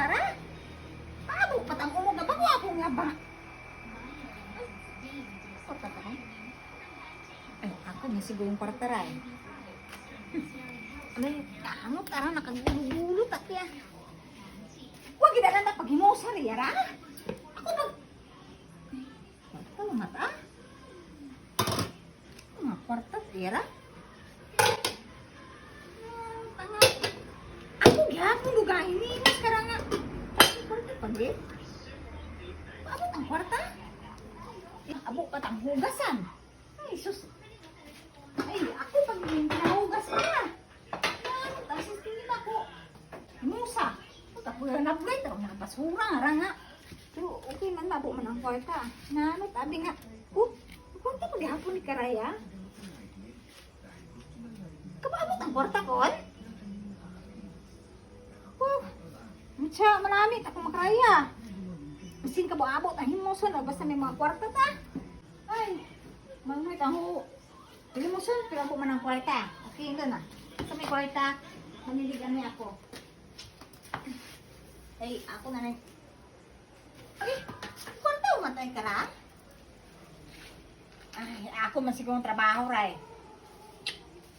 Sara? Paabo pa tang umog na ba? Wapo nga ba? Kwarta ka ba? Ay, ako na siguro yung kwarta rin. Ano yung kaanot, tara, nakagulo-gulo, tatya. Huwag ginalan na pag-himusa, Riara. Ako mag... Ito, mata. Ito, mga kwarta, Riara. Ah, tanga. Ako gyapon lugahin ni mas karanga. Kwarta pa di. Abot ang kwarta. Abot pa tang hugasan. Ay sus. Ay ako pag hugas pa. Yan, tapos tingin ako. Musa. Puta ko na nabgay pero napasura nga ra nga. Pero okay man mabo man ang kwarta. Na ano tabi nga. Oh, kwarta pa gihapon ni Karaya. Kababot ang kwarta kon? Mucha, malamit ako makaraya. Masin ka ba abot ang himuson o basta may mga kwarta ta? Ay, mamit ako. Himuson, pero ako man ang kwarta. Okay, ito na. Sa may kwarta, maniligan niya ako. Ay, ako na lang. Ay, kwarta umatay ka na? Ay, ako man siguro trabaho, Ray.